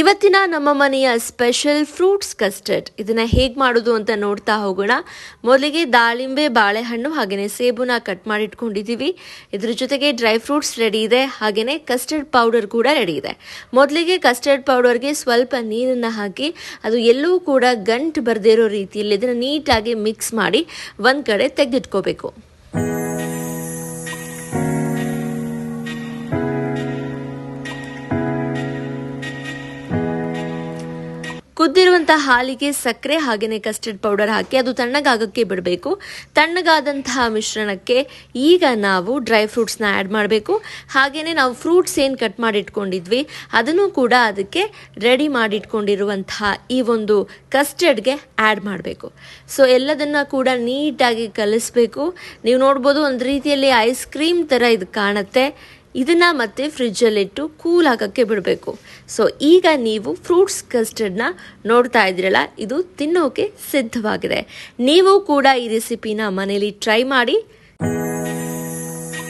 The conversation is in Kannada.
ಇವತ್ತಿನ ನಮ್ಮ ಮನೆಯ ಸ್ಪೆಷಲ್ ಫ್ರೂಟ್ಸ್ ಕಸ್ಟರ್ಡ್ ಇದನ್ನ ಹೇಗೆ ಮಾಡೋದು ಅಂತ ನೋಡ್ತಾ ಹೋಗೋಣ. ಮೊದಲಿಗೆ ದಾಳಿಂಬೆ, ಬಾಳೆಹಣ್ಣು ಹಾಗೆಯೇ ಸೇಬುನ ಕಟ್ ಮಾಡಿ ಇಟ್ಕೊಂಡಿದ್ದೀವಿ ಇದ್ರ ಜೊತೆಗೆ ಡ್ರೈ ಫ್ರೂಟ್ಸ್ ರೆಡಿ ಇದೆ ಹಾಗೆಯೇ ಕಸ್ಟರ್ಡ್ ಪೌಡರ್ ಕೂಡ ರೆಡಿ ಇದೆ. ಮೊದಲಿಗೆ ಕಸ್ಟರ್ಡ್ ಪೌಡರ್ಗೆ ಸ್ವಲ್ಪ ನೀರನ್ನು ಹಾಕಿ, ಅದು ಎಲ್ಲೂ ಕೂಡ ಗಂಟು ಬರದೇ ಇರೋ ರೀತಿಯಲ್ಲಿ ಇದನ್ನು ನೀಟಾಗಿ ಮಿಕ್ಸ್ ಮಾಡಿ ಒಂದು ಕಡೆ ತೆಗೆದಿಟ್ಕೋಬೇಕು. ಕುದ್ದಿರುವಂಥ ಹಾಲಿಗೆ ಸಕ್ಕರೆ ಹಾಗೆಯೇ ಕಸ್ಟರ್ಡ್ ಪೌಡರ್ ಹಾಕಿ ಅದು ತಣ್ಣಗಾಗಕ್ಕೆ ಬಿಡಬೇಕು. ತಣ್ಣಗಾದಂತಹ ಮಿಶ್ರಣಕ್ಕೆ ಈಗ ನಾವು ಡ್ರೈ ಫ್ರೂಟ್ಸ್ನ ಆ್ಯಡ್ ಮಾಡಬೇಕು. ಹಾಗೆಯೇ ನಾವು ಫ್ರೂಟ್ಸ್ ಏನು ಕಟ್ ಮಾಡಿಟ್ಕೊಂಡಿದ್ವಿ, ಅದನ್ನು ಕೂಡ ಅದಕ್ಕೆ ರೆಡಿ ಮಾಡಿಟ್ಕೊಂಡಿರುವಂತಹ ಈ ಒಂದು ಕಸ್ಟರ್ಡ್ಗೆ ಆ್ಯಡ್ ಮಾಡಬೇಕು. ಸೊ ಎಲ್ಲದನ್ನು ಕೂಡ ನೀಟಾಗಿ ಕಲಿಸ್ಬೇಕು. ನೀವು ನೋಡ್ಬೋದು ಒಂದು ರೀತಿಯಲ್ಲಿ ಐಸ್ ಕ್ರೀಮ್ ಥರ ಇದು ಕಾಣುತ್ತೆ. ಇದನ್ನು ಮತ್ತೆ ಫ್ರಿಜ್ಜಲ್ಲಿಟ್ಟು ಕೂಲ್ ಆಗೋಕ್ಕೆ ಬಿಡಬೇಕು. ಸೊ ಈಗ ನೀವು ಫ್ರೂಟ್ಸ್ ಕಸ್ಟರ್ಡ್ನ ನೋಡ್ತಾ ಇದ್ದೀರಲ್ಲ, ಇದು ತಿನ್ನೋಕೆ ಸಿದ್ಧವಾಗಿದೆ. ನೀವು ಕೂಡ ಈ ರೆಸಿಪಿನ ಮನೇಲಿ ಟ್ರೈ ಮಾಡಿ.